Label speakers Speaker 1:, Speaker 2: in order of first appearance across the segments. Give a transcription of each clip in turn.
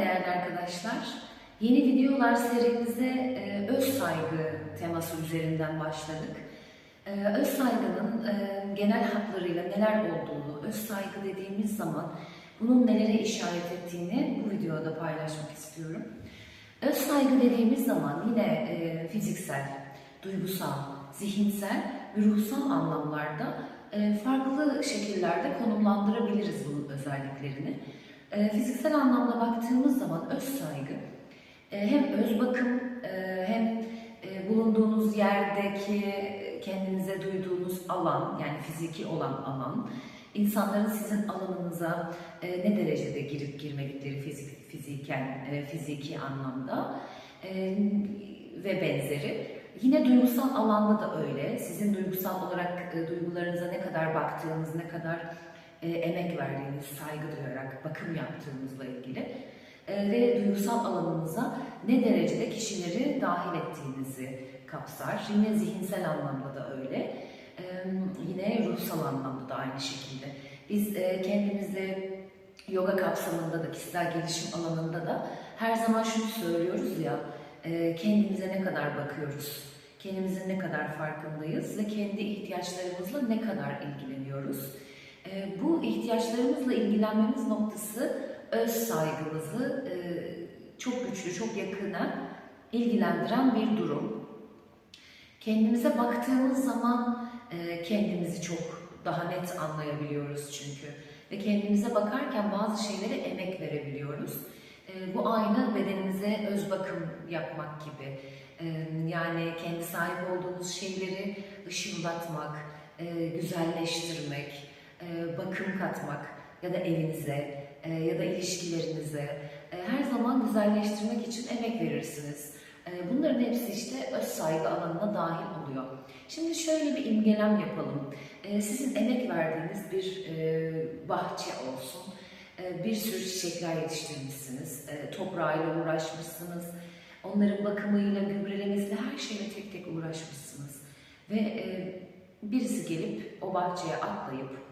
Speaker 1: değerli arkadaşlar. Yeni videolar serimize e, öz saygı teması üzerinden başladık. E, öz saygının e, genel hatlarıyla neler olduğunu, öz saygı dediğimiz zaman bunun nelere işaret ettiğini bu videoda paylaşmak istiyorum. Öz saygı dediğimiz zaman yine e, fiziksel, duygusal, zihinsel ve ruhsal anlamlarda e, farklı şekillerde konumlandırabiliriz bunun özelliklerini. E, fiziksel anlamda baktığımız zaman öz saygı e, hem öz bakım e, hem e, bulunduğunuz yerdeki kendinize duyduğunuz alan yani fiziki olan alan insanların sizin alanınıza ne derecede girip girmedikleri fizik, fiziken, fiziki anlamda ve benzeri. Yine duygusal alanda da öyle. Sizin duygusal olarak duygularınıza ne kadar baktığınız, ne kadar e, emek verdiğiniz, saygı duyarak bakım yaptığınızla ilgili e, ve duygusal alanınıza ne derecede kişileri dahil ettiğinizi kapsar. Yine zihinsel anlamda da öyle. E, yine ruhsal anlamda da aynı şekilde. Biz e, kendimizi yoga kapsamında da, kişisel gelişim alanında da her zaman şunu söylüyoruz ya, e, kendimize ne kadar bakıyoruz, kendimizin ne kadar farkındayız ve kendi ihtiyaçlarımızla ne kadar ilgileniyoruz. E, bu ihtiyaçlarımızla ilgilenmemiz noktası öz saygımızı e, çok güçlü, çok yakına ilgilendiren bir durum. Kendimize baktığımız zaman e, kendimizi çok daha net anlayabiliyoruz çünkü. Ve kendimize bakarken bazı şeylere emek verebiliyoruz. E, bu aynı bedenimize öz bakım yapmak gibi. Yani kendi sahip olduğumuz şeyleri ışıldatmak, güzelleştirmek, e, bakım katmak ya da evinize e, ya da ilişkilerinize e, her zaman güzelleştirmek için emek verirsiniz. Bunların hepsi işte öz saygı alanına dahil oluyor. Şimdi şöyle bir imgelem yapalım. Sizin emek verdiğiniz bir bahçe olsun. Bir sürü çiçekler yetiştirmişsiniz. Toprağıyla uğraşmışsınız. Onların bakımıyla, gübrelemesiyle her şeyle tek tek uğraşmışsınız. Ve birisi gelip o bahçeye atlayıp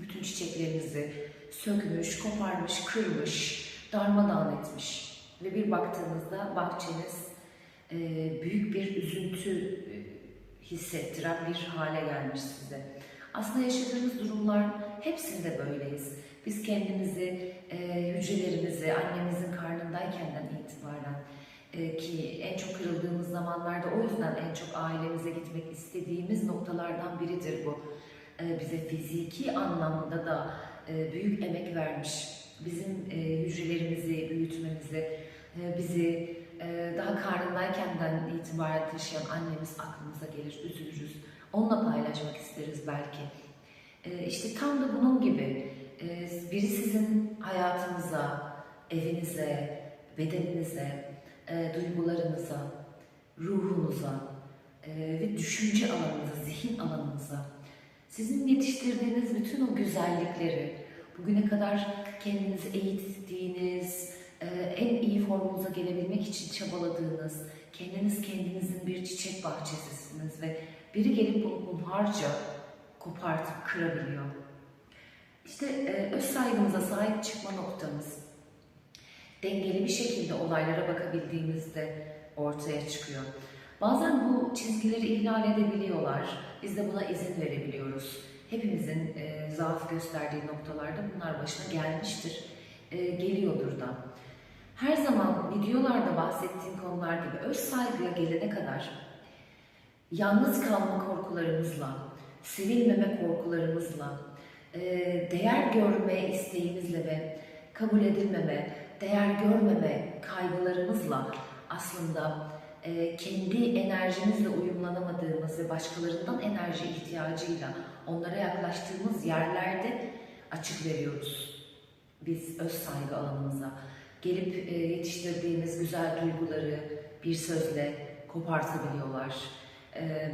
Speaker 1: bütün çiçeklerinizi sökmüş, koparmış, kırmış, darmadağın etmiş. Ve bir baktığınızda bahçeniz e, büyük bir üzüntü e, hissettiren bir hale gelmiş size. Aslında yaşadığımız durumlar hepsinde böyleyiz. Biz kendimizi, e, hücrelerimizi annemizin karnındaykenden itibaren e, ki en çok kırıldığımız zamanlarda o yüzden en çok ailemize gitmek istediğimiz noktalardan biridir bu. E, bize fiziki anlamda da e, büyük emek vermiş. Bizim e, hücrelerimizi büyütmemizi, bizi daha karnındaykenden itibaren taşıyan annemiz aklımıza gelir, üzülürüz. Onunla paylaşmak isteriz belki. İşte tam da bunun gibi biri sizin hayatınıza, evinize, bedeninize, duygularınıza, ruhunuza ve düşünce alanınıza, zihin alanınıza sizin yetiştirdiğiniz bütün o güzellikleri, bugüne kadar kendinizi eğittiğiniz, e, en iyi formunuza gelebilmek için çabaladığınız, kendiniz kendinizin bir çiçek bahçesisiniz ve biri gelip bunu hunharca kopartıp kırabiliyor. İşte e, öz saygımıza sahip çıkma noktamız dengeli bir şekilde olaylara bakabildiğimizde ortaya çıkıyor. Bazen bu çizgileri ihlal edebiliyorlar. Biz de buna izin verebiliyoruz. Hepimizin e, zaaf gösterdiği noktalarda bunlar başına gelmiştir, e, geliyordur da. Her zaman videolarda bahsettiğim konular gibi öz saygıya gelene kadar yalnız kalma korkularımızla, sevilmeme korkularımızla, e, değer görme isteğimizle ve kabul edilmeme, değer görmeme kaygılarımızla aslında kendi enerjimizle uyumlanamadığımız ve başkalarından enerji ihtiyacıyla onlara yaklaştığımız yerlerde açık veriyoruz. Biz öz saygı alanımıza gelip e, yetiştirdiğimiz güzel duyguları bir sözle kopartabiliyorlar. E,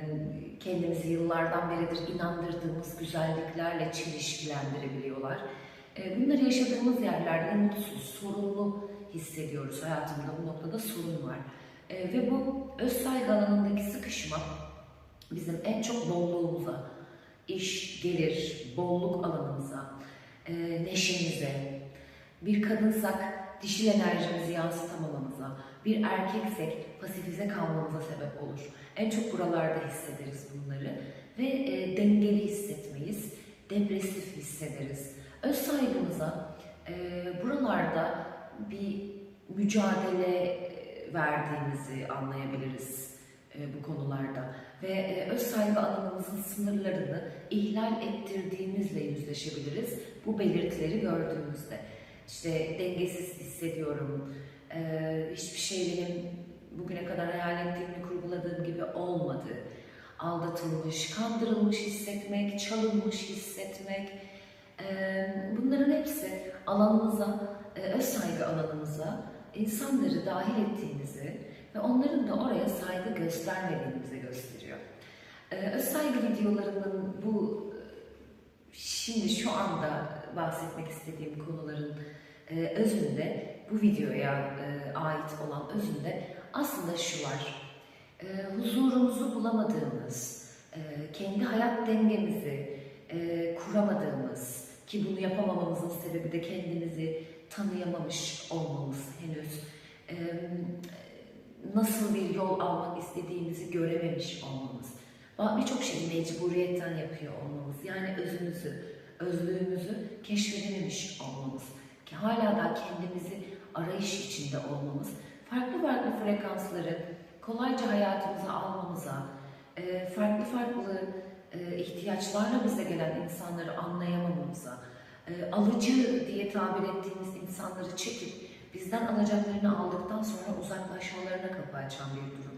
Speaker 1: kendimizi yıllardan beridir inandırdığımız güzelliklerle çelişkilendirebiliyorlar. E, bunları yaşadığımız yerlerde mutsuz, sorunlu hissediyoruz. Hayatımda bu noktada sorun var. E, ve bu öz saygı alanındaki sıkışma bizim en çok bolluğumuza, iş, gelir, bolluk alanımıza, e, neşemize, bir kadınsak dişil enerjimizi yansıtamamamıza, bir erkeksek pasifize kalmamıza sebep olur. En çok buralarda hissederiz bunları ve e, dengeli hissetmeyiz, depresif hissederiz. Öz saygımıza e, buralarda bir mücadele verdiğimizi anlayabiliriz e, bu konularda ve e, öz saygı alanımızın sınırlarını ihlal ettirdiğimizle yüzleşebiliriz bu belirtileri gördüğümüzde. İşte dengesiz hissediyorum, e, hiçbir şey bugüne kadar hayal ettiğim ve kurguladığım gibi olmadı. Aldatılmış, kandırılmış hissetmek, çalınmış hissetmek, bunların hepsi alanımıza, öz saygı alanımıza insanları dahil ettiğimizi ve onların da oraya saygı göstermediğimizi gösteriyor. E, öz saygı videolarının bu şimdi şu anda bahsetmek istediğim konuların e, özünde bu videoya e, ait olan özünde aslında şu var. E, huzurumuzu bulamadığımız, e, kendi hayat dengemizi kuramadığımız ki bunu yapamamamızın sebebi de kendimizi tanıyamamış olmamız henüz. E, nasıl bir yol almak istediğimizi görememiş olmamız. Birçok şeyi mecburiyetten yapıyor olmamız. Yani özümüzü, özlüğümüzü keşfedememiş olmamız. Ki hala da kendimizi arayış içinde olmamız. Farklı farklı frekansları kolayca hayatımıza almamıza, farklı farklı ihtiyaçlarla bize gelen insanları anlayamamamıza, e, alıcı diye tabir ettiğimiz insanları çekip bizden alacaklarını aldıktan sonra uzaklaşmalarına kapı açan bir durum.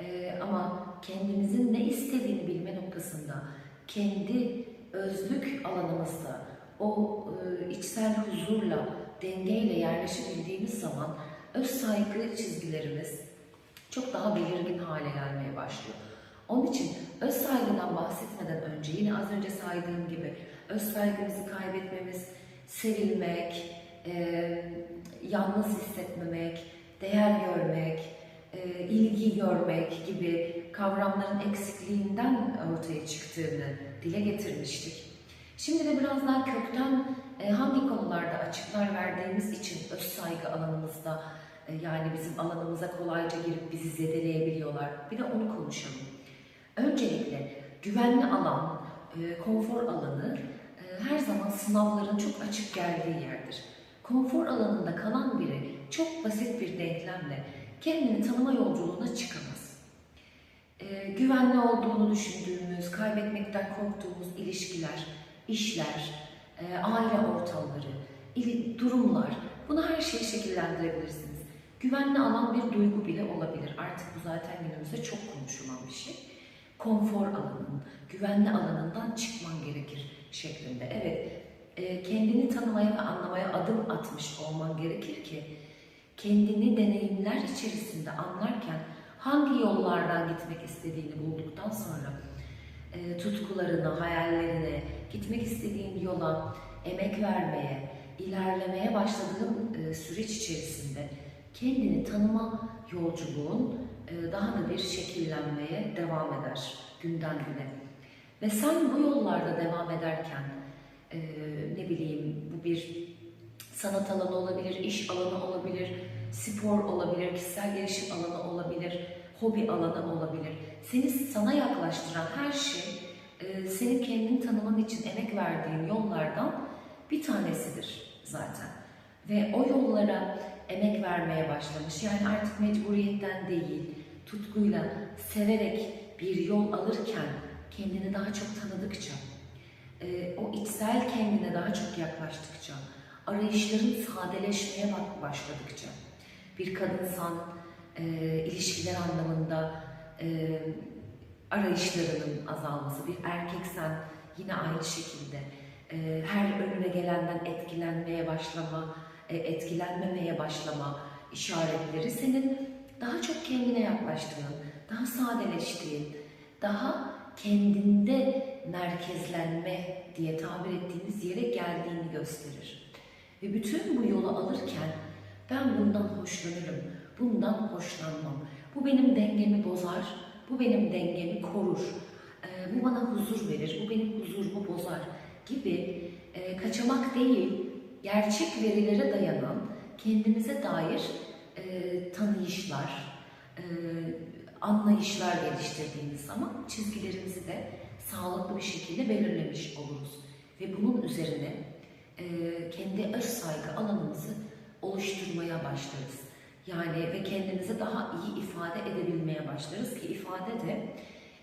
Speaker 1: Ee, ama kendimizin ne istediğini bilme noktasında, kendi özlük alanımızda o e, içsel huzurla, dengeyle yerleşebildiğimiz zaman öz saygı çizgilerimiz çok daha belirgin hale gelmeye başlıyor. Onun için öz saygıdan bahsetmeden önce yine az önce saydığım gibi öz saygımızı kaybetmemiz, sevilmek, e, yalnız hissetmemek, değer görmek, e, ilgi görmek gibi kavramların eksikliğinden ortaya çıktığını dile getirmiştik. Şimdi de biraz daha kökten e, hangi konularda açıklar verdiğimiz için öz saygı alanımızda e, yani bizim alanımıza kolayca girip bizi zedeleyebiliyorlar. Bir de onu konuşalım. Öncelikle güvenli alan, e, konfor alanı her zaman sınavların çok açık geldiği yerdir. Konfor alanında kalan biri çok basit bir denklemle kendini tanıma yolculuğuna çıkamaz. Ee, güvenli olduğunu düşündüğümüz, kaybetmekten korktuğumuz ilişkiler, işler, e, aile ortamları, ili- durumlar, bunu her şeyi şekillendirebilirsiniz. Güvenli alan bir duygu bile olabilir. Artık bu zaten günümüzde çok konuşulan bir şey. Konfor alanının, güvenli alanından çıkman gerekir şeklinde. Evet, e, kendini tanımaya ve anlamaya adım atmış olman gerekir ki kendini deneyimler içerisinde anlarken hangi yollardan gitmek istediğini bulduktan sonra e, tutkularına, hayallerine, gitmek istediğin yola emek vermeye, ilerlemeye başladığın e, süreç içerisinde kendini tanıma yolculuğun e, daha da bir şekillenmeye devam eder günden güne. Ve sen bu yollarda devam ederken e, ne bileyim bu bir sanat alanı olabilir, iş alanı olabilir, spor olabilir, kişisel gelişim alanı olabilir, hobi alanı olabilir. Seni sana yaklaştıran her şey e, senin kendini tanıman için emek verdiğin yollardan bir tanesidir zaten. Ve o yollara emek vermeye başlamış. Yani artık mecburiyetten değil, tutkuyla, severek bir yol alırken kendini daha çok tanıdıkça, e, o içsel kendine daha çok yaklaştıkça, arayışların sadeleşmeye başladıkça, bir kadınsan e, ilişkiler anlamında e, arayışlarının azalması, bir erkeksen yine aynı şekilde her önüne gelenden etkilenmeye başlama, etkilenmemeye başlama işaretleri senin daha çok kendine yaklaştığın, daha sadeleştiğin, daha kendinde merkezlenme diye tabir ettiğimiz yere geldiğini gösterir. Ve bütün bu yolu alırken ben bundan hoşlanırım, bundan hoşlanmam. Bu benim dengemi bozar, bu benim dengemi korur. Ee, bu bana huzur verir, bu benim huzurumu bozar gibi e, kaçamak değil, gerçek verilere dayanan kendimize dair e, tanıyışlar, e, anlayışlar geliştirdiğimiz zaman çizgilerimizi de sağlıklı bir şekilde belirlemiş oluruz. Ve bunun üzerine e, kendi öz saygı alanımızı oluşturmaya başlarız. Yani ve kendimizi daha iyi ifade edebilmeye başlarız ki ifade de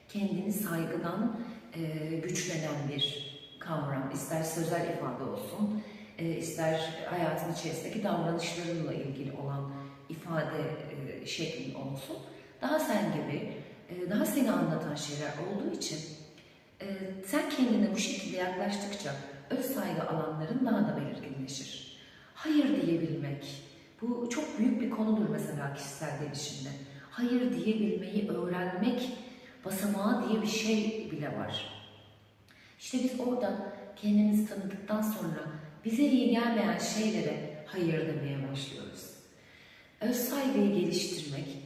Speaker 1: kendini saygıdan e, güçlenen bir kavram. İster sözel ifade olsun, e, ister hayatın içerisindeki davranışlarınla ilgili olan ifade e, şeklin olsun. Daha sen gibi, e, daha seni anlatan şeyler olduğu için e, sen kendine bu şekilde yaklaştıkça öz saygı alanların daha da belirginleşir. Hayır diyebilmek, bu çok büyük bir konudur mesela kişisel gelişimde. Hayır diyebilmeyi öğrenmek basamağı diye bir şey bile var. İşte biz orada kendimizi tanıdıktan sonra bize iyi gelmeyen şeylere hayır demeye başlıyoruz. Öz saygıyı geliştirmek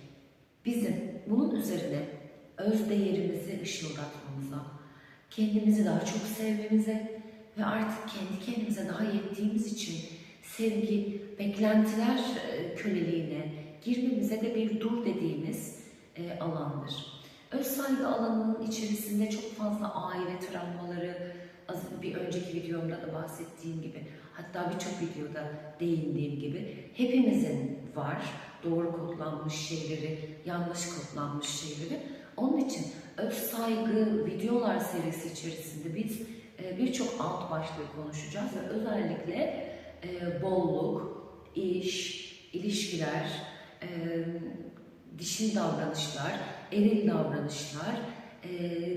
Speaker 1: bizim bunun üzerine öz değerimizi ışıldatmamıza, kendimizi daha çok sevmemize ve artık kendi kendimize daha yettiğimiz için sevgi, beklentiler e, köleliğine girmemize de bir dur dediğimiz e, alandır. Öz saygı alanının içerisinde çok fazla aile travmaları, az bir önceki videomda da bahsettiğim gibi, hatta birçok videoda değindiğim gibi hepimizin var doğru kodlanmış şeyleri, yanlış kodlanmış şeyleri. Onun için öz saygı videolar serisi içerisinde biz e, birçok alt başlığı konuşacağız ve özellikle e, bolluk, iş, ilişkiler, e, dişil davranışlar, eril davranışlar,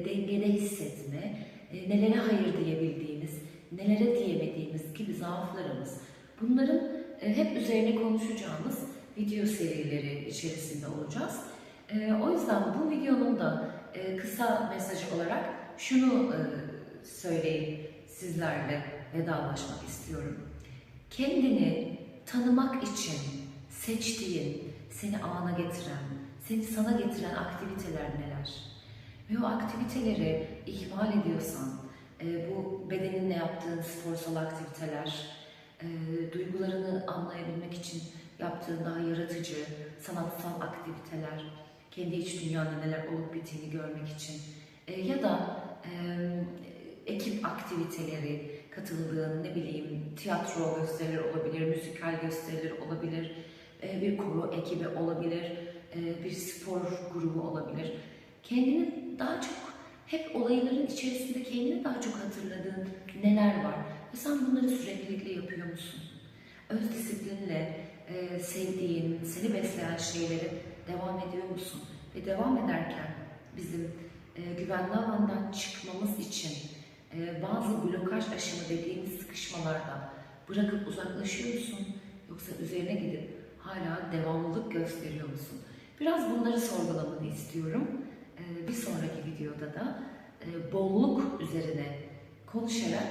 Speaker 1: dengede hissetme, nelere hayır diyebildiğimiz, nelere diyemediğimiz gibi zaaflarımız. Bunların e, hep üzerine konuşacağımız video serileri içerisinde olacağız. E, o yüzden bu videonun da e, kısa mesajı olarak şunu e, söyleyip sizlerle vedalaşmak istiyorum. Kendini tanımak için seçtiğin, seni ana getiren, seni sana getiren aktiviteler neler? Ve o aktiviteleri ihmal ediyorsan, e, bu bedeninle yaptığın sporsal aktiviteler, e, duygularını anlayabilmek için yaptığın daha yaratıcı, sanatsal aktiviteler, kendi iç dünyanda neler olup bittiğini görmek için e, ya da e, ekip aktiviteleri, katıldığın ne bileyim tiyatro gösterileri olabilir, müzikal gösteriler olabilir, bir koro ekibi olabilir, bir spor grubu olabilir. Kendini daha çok hep olayların içerisinde kendini daha çok hatırladığın neler var ve sen bunları süreklilikle yapıyor musun? Öz disiplinle e, sevdiğin, seni besleyen şeyleri devam ediyor musun? Ve devam ederken bizim e, güvenli alandan çıkmamız için e, bazı blokaj aşımı dediğimiz sıkışmalarda bırakıp uzaklaşıyor musun? Yoksa üzerine gidip hala devamlılık gösteriyor musun? Biraz bunları sorgulamanı istiyorum. Videoda da e, bolluk üzerine konuşarak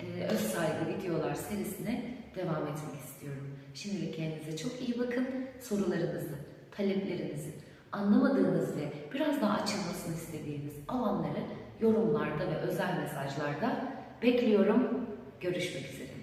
Speaker 1: e, öz saygı videolar serisine devam etmek istiyorum. Şimdilik kendinize çok iyi bakın. Sorularınızı, taleplerinizi, anlamadığınız ve biraz daha açılmasını istediğiniz alanları yorumlarda ve özel mesajlarda bekliyorum. Görüşmek üzere.